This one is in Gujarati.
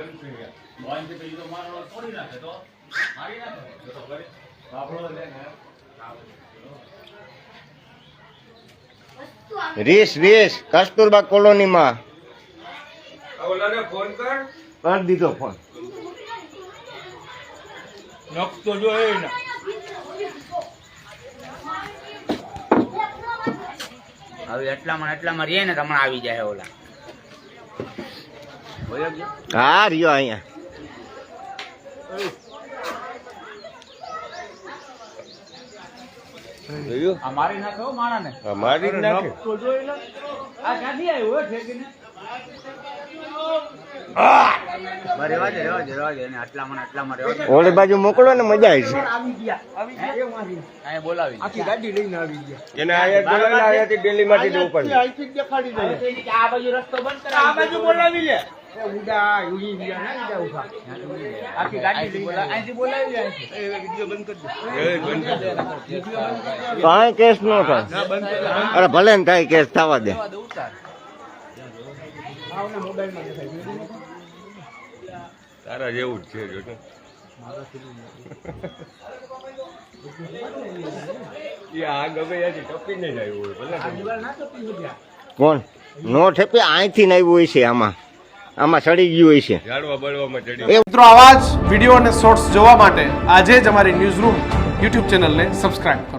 બોઈનથી પછી તો મારો તોડી નાખે તો મારી નાખે. તો તો કરી લે ને. રીસ રીસ કસ્તુરબા કોલોનીમાં. ઓલાને ફોન કર. કરી દીધો ફોન. નખતો જો એ ના. હવે એટલામાં એટલામાં રહીએ ને તમને આવી જાય ઓલા? હા રહ્યો અહીંયા. જોયું આ મારી નાખે હો માણાને. મારી જ નાખે. આ ક્યાંથી આવ્યું હો ઠેકીને. ઓલી બાજુ મોકલો ને મજા આવી અહીંયા બાજુ આખી ગાડી અહીંથી બોલાવી બંધ કર દે. કાંઈ કેસ ન થાય. અરે ભલે ને થાય કેસ થવા દે. રહેવા દે, ઉતાર. તારા જેવું જ છે જો કોણ? નો ઠેપી અહીંથી ને આવ્યું હોય છે આમાં. આમાં સડી ગયું હોય છે ઝાડવા બળવામાં ચડી મિત્રો આવા જ વીડિયો અને શોર્ટ્સ જોવા માટે આજે જ અમારી ન્યૂઝ રૂમ યુટ્યુબ ચેનલને સબસ્ક્રાઇબ કરો.